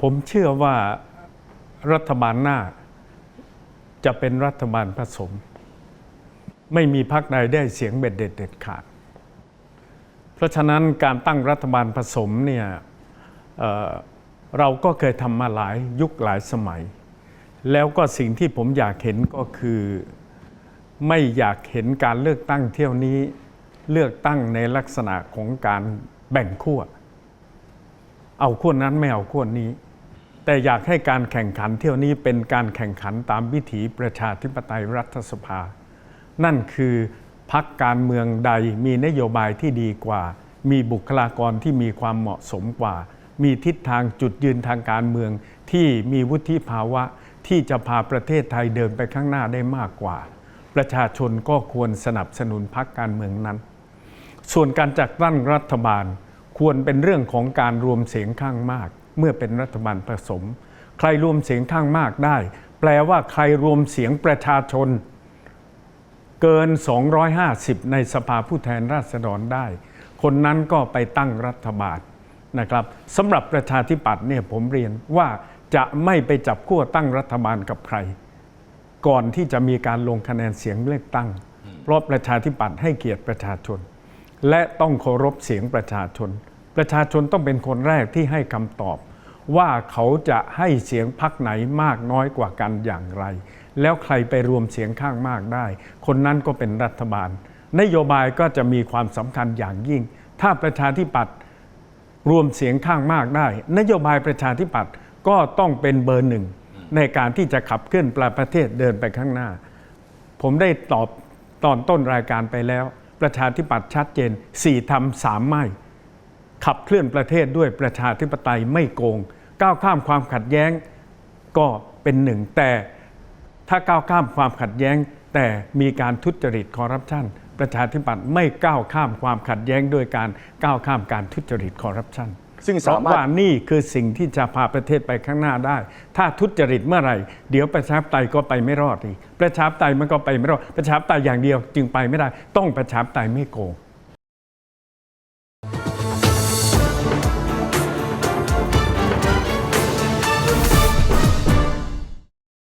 ผมเชื่อว่ารัฐบาลหน้า จะเป็นรัฐบาลผสม ไม่มีพรรคใดได้เสียงเบ็ดเด็ดเด็ดขาด เพราะฉะนั้นการตั้งรัฐบาลผสมเนี่ยเเราก็เคยทำมาหลายยุคหลายสมัย แล้วก็สิ่งที่ผมอยากเห็นก็คือ ไม่อยากเห็นการเลือกตั้งเที่ยวนี้ เลือกตั้งในลักษณะของการแบ่งขั้ว เอาขั้วนั้นไม่เอาขั้วนี้ แต่อยากให้การแข่งขันเที่ยวนี้เป็นการแข่งขันตามวิถีประชาธิปไตยรัฐสภา นั่นคือพักการเมืองใดมีนโยบายที่ดีกว่า มีบุคลากรที่มีความเหมาะสมกว่า มีทิศทางจุดยืนทางการเมืองที่มีวุฒิภาวะที่จะพาประเทศไทยเดินไปข้างหน้าได้มากกว่า ประชาชนก็ควรสนับสนุนพักการเมืองนั้น ส่วนการจัดตั้งรัฐบาล ควรเป็นเรื่องของการรวมเสียงข้างมาก เมื่อเป็นรัฐบาลผสม ใครรวมเสียงข้างมากได้ แปลว่าใครรวมเสียงประชาชน เกิน 250 ในสภาผู้แทนราษฎรได้ คนนั้นก็ไปตั้งรัฐบาลนะครับสำหรับประชาธิปัตย์เนี่ยผมเรียนว่าจะไม่ไปจับขั้วตั้งรัฐบาลกับใคร ก่อนที่จะมีการลงคะแนนเสียงเลือกตั้ง เพราะประชาธิปัตย์ให้เกียรติประชาชน และต้องเคารพเสียงประชาชน ประชาชนต้องเป็นคนแรกที่ให้คำตอบ ว่าเขาจะให้เสียงพักไหนมากน้อยกว่ากันอย่างไร แล้วใครไปรวมเสียงข้างมากได้ คนนั้นก็เป็นรัฐบาล นโยบายก็จะมีความสำคัญอย่างยิ่ง ถ้าประชาธิปัตย์รวมเสียงข้างมากได้ นโยบายประชาธิปัตย์ก็ต้องเป็นเบอร์หนึ่งในการที่จะขับเคลื่อนประเทศเดินไปข้างหน้า ผมได้ตอบตอนต้นรายการไปแล้ว ประชาธิปัตย์ชัดเจนสี่ทำสามไม่ ขับเคลื่อนประเทศด้วยประชาธิปไตยไม่โกง ก้าวข้ามความขัดแย้งก็เป็นหนึ่ง แต่ถ้าก้าวข้ามความขัดแย้ง แต่มีการทุจริตคอร์รัปชันประชาธิปัตย์ไม่ก้าวข้ามความขัดแย้งด้วยการก้าวข้ามการทุจริตคอร์รัปชัน ซึ่งเพราะสามารถว่านี่คือสิ่งที่จะพาประเทศไปข้างหน้าได้ ถ้าทุจริตเมื่อไหร่ เดี๋ยวประชาธิปไตยก็ไปไม่รอดอีกประชาธิปไตยมันก็ไปไม่รอดประชาธิปไตยอย่างเดียวจึงไปไม่ได้ ต้องประชาธิปไตยไม่โกง